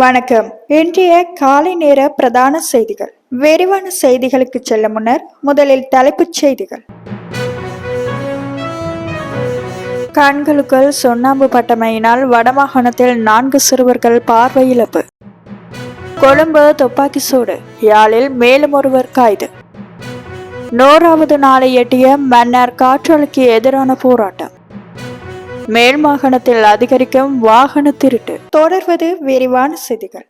வணக்கம். இன்றைய காலை நேர பிரதான செய்திகள். விரிவான செய்திகளுக்கு செல்ல முன்னர் முதலில் தலைப்புச் செய்திகள். கண்களுக்குள் சுண்ணாம்பு பட்டமையினால் வடமாகாணத்தில் நான்கு சிறுவர்கள் பார்வை இழப்பு கொழும்பு துப்பாக்கி சூடு. யாழில் மேலும் ஒருவர் கைது. நூறாவது நாளை எட்டிய மன்னர் காற்றலுக்கு எதிரான போராட்டம். மேல் மாகாணத்தில் அதிகரிக்கும் வாகன திருட்டு. தொடர்வது விரிவான செய்திகள்.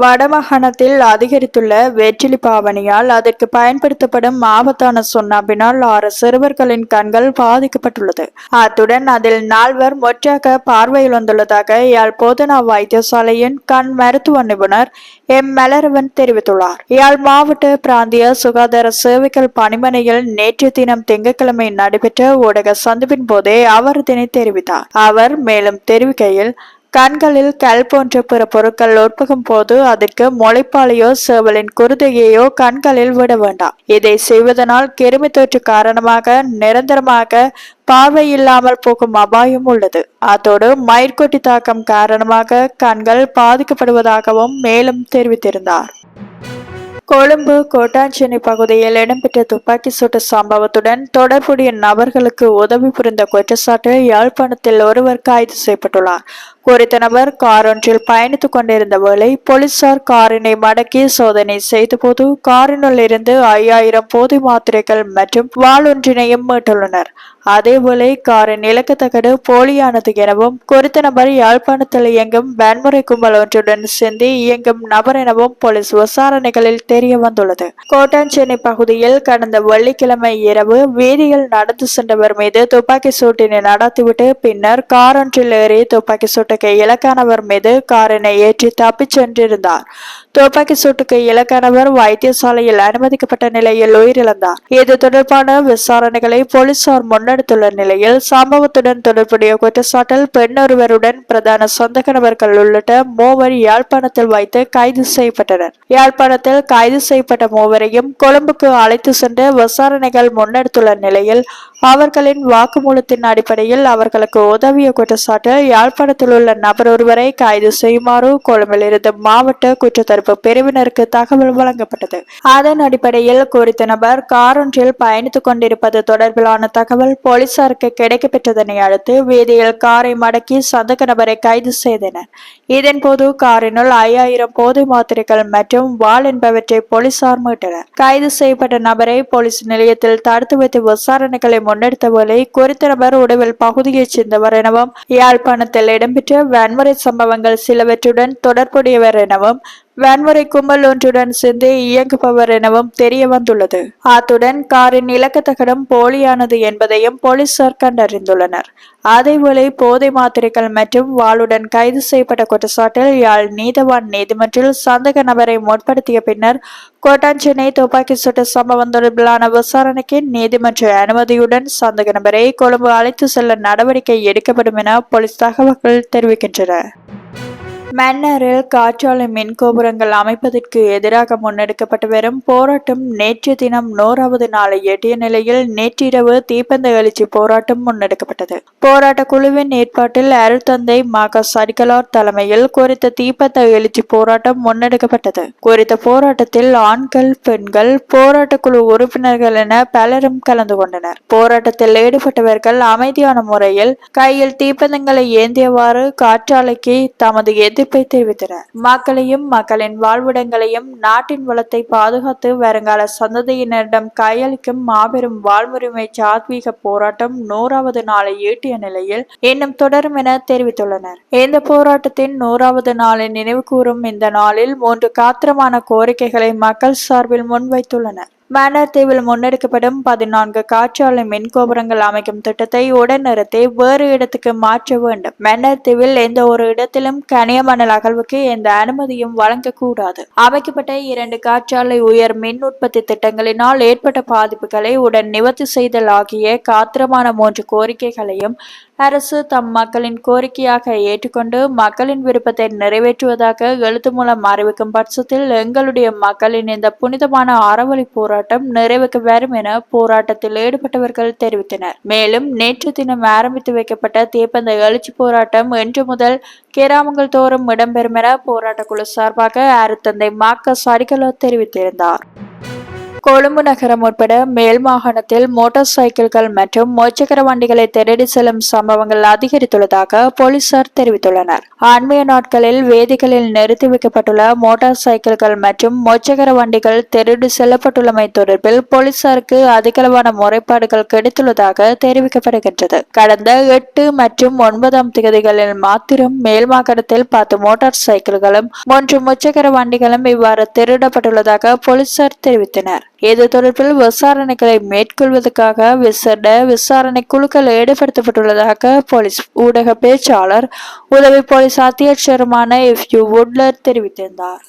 வடமாகாணத்தில் அதிகரித்துள்ள வெற்றிலி பாவனையால் அதற்கு பயன்படுத்தப்படும் ஆபத்தான சுண்ணாம்பினால் ஆறு சிறுவர்களின் கண்கள் பாதிக்கப்பட்டுள்ளது. அத்துடன் அதில் நால்வர் மொற்றாக பார்வையிழந்துள்ளதாக யாழ் போதனா வைத்தியசாலையின் கண் மருத்துவ நிபுணர் எம். மலரவன் தெரிவித்துள்ளார். யாழ் மாவட்ட பிராந்திய சுகாதார சேவைகள் பணிமனையில் நேற்று தினம் திங்கட்கிழமை நடைபெற்ற ஊடக சந்திப்பின் போதே அவர் இதனை தெரிவித்தார். அவர் மேலும் தெரிவிக்கையில் கண்களில் கல் போன்ற பிற பொருட்கள் உட்புகும் போது அதற்கு முளைப்பாலையோ சேவலின் குருதையையோ கண்களில் விட வேண்டாம். இதை செய்வதனால் கிருமி தொற்று காரணமாக நிரந்தரமாக பார்வை இல்லாமல் போகும் அபாயம் உள்ளது. அதோடு மயிர்கொட்டி தாக்கம் காரணமாக கண்கள் பாதிக்கப்படுவதாகவும் மேலும் தெரிவித்திருந்தார். கொழும்பு கோட்டாஞ்சேனை பகுதியில் இடம்பெற்ற துப்பாக்கி சூட்டு சம்பவத்துடன் தொடர்புடைய நபர்களுக்கு உதவி புரிந்த குற்றச்சாட்டு யாழ்ப்பாணத்தில் ஒருவர் கைது செய்யப்பட்டுள்ளார். குறித்த நபர் கார் ஒன்றில் பயணித்துக் கொண்டிருந்த வேளை போலீசார் காரினை மடக்கி சோதனை செய்தபோது காரினுள் இருந்து ஐயாயிரம் போதை மாத்திரைகள் மற்றும் வாளொன்றினையும் மீட்டுள்ளனர். அதேவேளை காரின் இலக்கத்தகடு போலியானது எனவும் குறித்த நபர் யாழ்ப்பாணத்தில் இயங்கும் வன்முறை கும்பல் ஒன்றுடன் சேர்ந்து இயங்கும் நபர் எனவும் போலீஸ் விசாரணைகளில் தெரிய வந்துள்ளது. கோட்டாஞ்சேனை பகுதியில் கடந்த வெள்ளிக்கிழமை இரவு வீதியில் நடந்து சென்றவர் மீது துப்பாக்கி சூட்டினை நடத்திவிட்டு பின்னர் காரொன்றில் ஏறி துப்பாக்கி சூட்டை சூட்டுக்கு இலக்கானவர் மீது காரினை ஏற்றி தப்பிச் சென்றிருந்தார். துப்பாக்கி சூட்டுக்கு இலக்கானவர் வைத்தியசாலையில் அனுமதிக்கப்பட்ட நிலையில் உயிரிழந்தார். இது தொடர்பான விசாரணைகளை போலீசார் முன்னெடுத்துள்ள நிலையில் சம்பவத்துடன் தொடர்புடைய குற்றச்சாட்டில் பெண்ணொருவருடன் பிரதான சொந்தக நபர்கள் உள்ளிட்ட மூவர் யாழ்ப்பாணத்தில் வைத்து கைது செய்யப்பட்டனர். யாழ்ப்பாணத்தில் கைது செய்யப்பட்ட மூவரையும் கொழும்புக்கு அழைத்து சென்று விசாரணைகள் முன்னெடுத்துள்ள நிலையில் அவர்களின் வாக்குமூலத்தின் அடிப்படையில் அவர்களுக்கு உதவிய குற்றச்சாட்டில் யாழ்ப்பாணத்தில் உள்ள நபர் ஒருவரை கைது செய்யுமாறு கொழும்பில் இருந்து மாவட்ட குற்றத்தடுப்பு பிரிவினருக்கு தகவல் வழங்கப்பட்டது. அதன் அடிப்படையில் குறித்த நபர் கார் ஒன்றில் பயணித்துக் கொண்டிருப்பது தொடர்பிலான தகவல் போலீசாருக்கு கிடைக்கப்பெற்றதனை அடுத்து வீதியில் காரை மடக்கி சந்தக நபரை கைது செய்தனர். இதன்போது காரினுள் ஐயாயிரம் போதை மாத்திரைகள் மற்றும் வாள் என்பவற்றை போலீசார் மீட்டனர். கைது செய்யப்பட்ட நபரை போலீஸ் நிலையத்தில் தடுத்து வைத்து விசாரணைகளை முன்னெடுத்த வேளை குறித்த நபர் உடவில் பகுதியைச் சேர்ந்தவர் எனவும் யாழ்ப்பாணத்தில் இடம்பெற்ற வன்முறை சம்பவங்கள் சிலவற்றுடன் தொடர்புடையவர் எனவும் வன்முறை கும்பல் ஒன்றுடன் சேர்ந்து இயங்குபவர் எனவும் தெரிய வந்துள்ளது அத்துடன் காரின் இலக்கத்தகடம் போலியானது என்பதையும் போலீசார் கண்டறிந்துள்ளனர். அதேவேளை போதை மாத்திரைகள் மற்றும் வாளுடன் கைது செய்யப்பட்ட குற்றச்சாட்டில் யாழ் நீதவான் நீதிமன்றில் சந்தக நபரை முற்படுத்திய பின்னர் கோட்டாஞ்சேனை துப்பாக்கி சூட்டு சம்பவம் தொடர்பிலான விசாரணைக்கு நீதிமன்ற அனுமதியுடன் சந்தக நபரை கொழும்பு அழைத்து செல்ல நடவடிக்கை எடுக்கப்படும் என போலீஸ் தகவல்கள் தெரிவிக்கின்றன. மன்னரில் காற்றாலை மின் கோபுரங்கள் அமைப்பதற்கு எதிராக முன்னெடுக்கப்பட்டு வரும் போராட்டம் நேற்று தினம் நூறாவது நாளை எட்டிய நிலையில் நேற்றிரவு தீப்பந்த எழுச்சி போராட்டம் முன்னெடுக்கப்பட்டது. போராட்ட குழுவின் ஏற்பாட்டில் அருள்தந்தை மக சரிகலார் தலைமையில் குறித்த தீப்பந்த எழுச்சி போராட்டம் முன்னெடுக்கப்பட்டது. குறித்த போராட்டத்தில் ஆண்கள் பெண்கள் போராட்ட குழு உறுப்பினர்கள் என பலரும் கலந்து கொண்டனர். போராட்டத்தில் ஈடுபட்டவர்கள் அமைதியான முறையில் கையில் தீப்பந்தங்களை ஏந்தியவாறு காற்றாலைக்கு தமது எதிர் எதிர்ப்பை தெரிவித்தனர். மக்களையும் மக்களின் வாழ்விடங்களையும் நாட்டின் வளத்தை பாதுகாத்து வருங்கால சந்ததியினரிடம் கையளிக்கும் மாபெரும் வாழ்வுரிமை சாத்வீக போராட்டம் நூறாவது நாளை ஈட்டிய நிலையில் இன்னும் தொடரும் என தெரிவித்துள்ளனர். இந்த போராட்டத்தின் நூறாவது நாளை நினைவு கூறும் இந்த நாளில் மூன்று காத்திரமான கோரிக்கைகளை மக்கள் சார்பில் முன்வைத்துள்ளனர். மன்னர் தீவில் முன்னெடுக்கப்படும் பதினான்கு காற்றாலை மின் கோபுரங்கள் அமைக்கும் திட்டத்தை உடனிறுத்தி வேறு இடத்துக்கு மாற்ற வேண்டும். மன்னர் தீவில் எந்த ஒரு இடத்திலும் கனியமணல் அகழ்வுக்கு எந்த அனுமதியும் வழங்கக்கூடாது. அமைக்கப்பட்ட இரண்டு காற்றாலை உயர் மின் உற்பத்தி திட்டங்களினால் ஏற்பட்ட பாதிப்புகளை உடன் நிவர்த்தி செய்தல் ஆகிய காத்திரமான மூன்று கோரிக்கைகளையும் அரசு தம் மக்களின் கோரிக்கையாக ஏற்றுக்கொண்டு மக்களின் விருப்பத்தை நிறைவேற்றுவதாக எழுத்து மூலம் அறிவிக்கும் பட்சத்தில் எங்களுடைய மக்களின் இந்த புனிதமான அறவழி போராட்டம் நிறைவுக்கு வரும் என போராட்டத்தில் ஈடுபட்டவர்கள் தெரிவித்தனர். மேலும் நேற்று தினம் ஆரம்பித்து வைக்கப்பட்ட தீப்பந்த எழுச்சி போராட்டம் இன்று முதல் கிராமங்கள் தோறும் இடம்பெறும் என போராட்டக்குழு சார்பாக அருத்தந்தை மாக்க சரிகலோ தெரிவித்திருந்தார். கொழும்பு நகரம் உட்பட மேல் மாகாணத்தில் மோட்டார் சைக்கிள்கள் மற்றும் மோச்சக்கர வண்டிகளை திருடி செல்லும் சம்பவங்கள் அதிகரித்துள்ளதாக போலீசார் தெரிவித்துள்ளனர். ஆன்மீக நாட்களில் வேதிகளில் நிறுத்தி வைக்கப்பட்டுள்ள மோட்டார் சைக்கிள்கள் மற்றும் மோச்சக்கர வண்டிகள் திருடி செல்லப்பட்டுள்ளமை தொடர்பில் போலீசாருக்கு அதிகளவான முறைப்பாடுகள் கிடைத்துள்ளதாக தெரிவிக்கப்படுகின்றது. கடந்த எட்டு மற்றும் ஒன்பதாம் தேதிகளில் மாத்திரம் மேல் மாகாணத்தில் பத்து மோட்டார் சைக்கிள்களும் மூன்று முச்சக்கர வண்டிகளும் இவ்வாறு திருடப்பட்டுள்ளதாக போலீசார் தெரிவித்தனர். இது தொடர்பில் விசாரணைகளை மேற்கொள்வதற்காக விசேட விசாரணை குழுக்கள் ஈடுபடுத்தப்பட்டுள்ளதாக போலீஸ் ஊடக பேச்சாளர் உதவி போலீஸ் அத்தியட்சருமான எஃப் யூ வுட்லர் தெரிவித்திருந்தார்.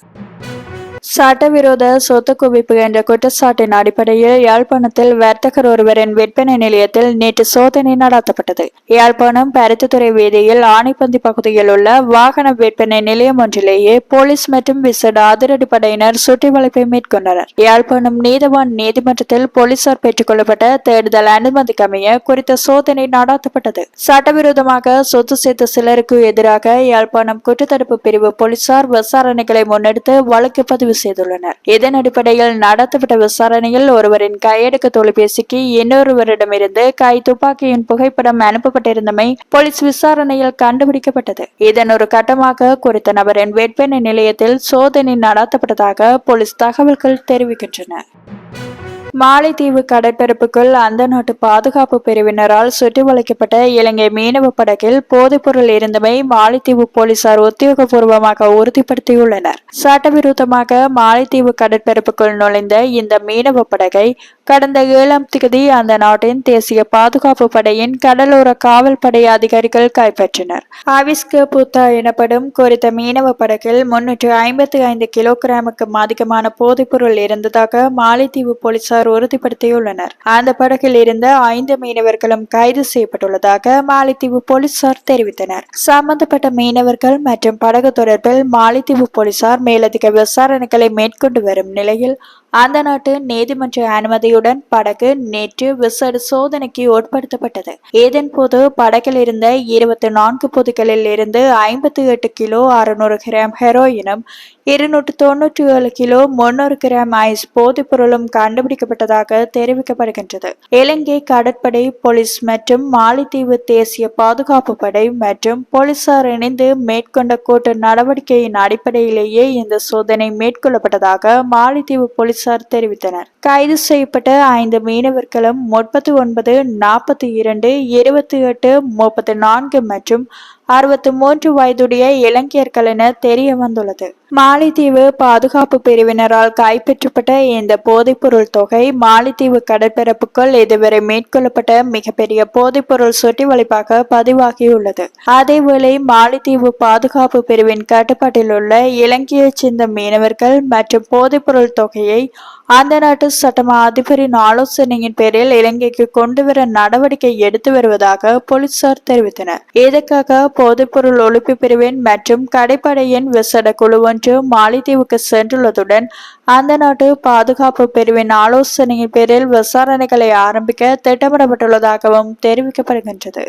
சட்டவிரோத சொத்து குவிப்பு என்ற குற்றச்சாட்டின் அடிப்படையில் யாழ்ப்பாணத்தில் வர்த்தகர் ஒருவரின் விற்பனை நிலையத்தில் நேற்று சோதனை நடத்தப்பட்டது. யாழ்ப்பாணம் பருத்தித்துறை வீதியில் ஆணைப்பந்தி பகுதியில் உள்ள வாகன விற்பனை நிலையம் ஒன்றிலேயே போலீஸ் மற்றும் விசேட அதிரடிப்படையினர் சுற்றி வளைப்பை மேற்கொண்டனர். யாழ்ப்பாணம் நீதவான் நீதிமன்றத்தில் போலீசார் பெற்றுக் கொள்ளப்பட்ட தேடுதல் அனுமதிக்கமைய குறித்த சோதனை நடத்தப்பட்டது. சட்டவிரோதமாக சொத்து சேர்த்த சிலருக்கு எதிராக யாழ்ப்பாணம் குற்றத்தடுப்பு பிரிவு போலீசார் விசாரணைகளை முன்னெடுத்து வழக்கு பதிவு செய்துள்ளனர். இதன் அடிப்படையில் நடத்தப்பட்ட விசாரணையில் ஒருவரின் கையடக்க தொலைபேசிக்கு இன்னொருவரிடமிருந்து கை துப்பாக்கியின் புகைப்படம் அனுப்பப்பட்டிருந்தமை போலீஸ் விசாரணையில் கண்டுபிடிக்கப்பட்டது. இதன் ஒரு கட்டமாக குறித்த நபரின் வேட்பெண்ணை நிலையத்தில் சோதனை நடத்தப்பட்டதாக போலீஸ் தகவல்கள் தெரிவிக்கின்றன. மாலைத்தீவு கடற்பரப்புக்குள் அந்த நாட்டு பாதுகாப்பு பிரிவினரால் சுற்றி வளைக்கப்பட்ட இலங்கை மீனவ படகில் போதைப்பொருள் இருந்தமை மாலைத்தீவு போலீசார் உத்தியோகபூர்வமாக உறுதிப்படுத்தியுள்ளனர். சட்டவிரோதமாக மாலைத்தீவு கடற்பரப்புக்குள் நுழைந்த இந்த மீனவ படகை கடந்த ஏழாம் தேதி அந்த நாட்டின் தேசிய பாதுகாப்பு படையின் கடலோர காவல் படை அதிகாரிகள் கைப்பற்றினர். ஆவிஸ்கு புத்தா எனப்படும் குறித்த மீனவ படகில் முன்னூற்று ஐம்பத்தி ஐந்து கிலோகிராமுக்கும் அதிகமான போதைப்பொருள் இருந்ததாக மாலைத்தீவு போலீசார் உறுதிப்படுத்தியுள்ளனர். அந்த படகில் இருந்த ஐந்து மீனவர்களும் கைது செய்யப்பட்டுள்ளதாக மாலைத்தீவு போலீசார் தெரிவித்தனர். சம்பந்தப்பட்ட மீனவர்கள் மற்றும் படகு தொடர்பில் மாலைத்தீவு போலீசார் மேலதிக விசாரணைகளை மேற்கொண்டு வரும் நிலையில் அந்த நாட்டு நீதிமன்ற அனுமதியுடன் படகு நேற்று விசேட சோதனைக்கு உட்படுத்தப்பட்டது. இதன் போது படகில் இருந்த இருபத்தி நான்கு பொதுகளில் இருந்து ஐம்பத்தி எட்டு கிலோ அறுநூறு கிராம் ஹெரோயினும் இருநூற்று தொன்னூற்றி ஏழு கிலோ முன்னூறு கிராம் ஐஸ் போதைப் பொருளும் கண்டுபிடிக்கப்பட்டதாக தெரிவிக்கப்படுகின்றது. இலங்கை கடற்படை போலீஸ் மற்றும் மாலைத்தீவு தேசிய பாதுகாப்பு படை மற்றும் போலீசார் இணைந்து மேற்கொண்ட கூட்டு நடவடிக்கையின் அடிப்படையிலேயே இந்த சோதனை மேற்கொள்ளப்பட்டதாக மாலைத்தீவு போலீசார் தெரிவித்தனர். கைது செய்யப்பட்ட ஐந்து மீனவர்களும் முப்பத்தி ஒன்பது நாற்பத்தி இரண்டு இருபத்தி எட்டு முப்பத்தி நான்கு மற்றும் அறுபத்தி மூன்று வயதுடைய இளைஞர்கள் என தெரிய வந்துள்ளது. மாலைத்தீவு பாதுகாப்பு பிரிவினரால் கைப்பற்றப்பட்ட இந்த போதைப்பொருள் தொகை மாலைத்தீவு கடற்பரப்புக்குள் இதுவரை மேற்கொள்ளப்பட்ட மிகப்பெரிய போதைப்பொருள் சொட்டி வளைப்பாக பதிவாகியுள்ளது. அதேவேளை மாலைத்தீவு பாதுகாப்பு பிரிவின் கட்டுப்பாட்டில் உள்ள இலங்கையைச் சேர்ந்த மீனவர்கள் மற்றும் போதைப்பொருள் தொகையை அந்த நாட்டு சட்டமா அதிபரின் ஆலோசனையின் பேரில் இலங்கைக்கு கொண்டுவர நடவடிக்கை எடுத்து வருவதாக போலீசார் தெரிவித்தனர். இதற்காக போதைப்பொருள் ஒழிப்பு பிரிவின் மற்றும் கடைப்படையின் விசேட குழு ஒன்று மாலைத்தீவுக்கு சென்றுள்ளதுடன் அந்த நாட்டு பாதுகாப்பு பிரிவின் ஆலோசனையின் பேரில் விசாரணைகளை ஆரம்பிக்க திட்டமிடப்பட்டுள்ளதாகவும் தெரிவிக்கப்படுகின்றது.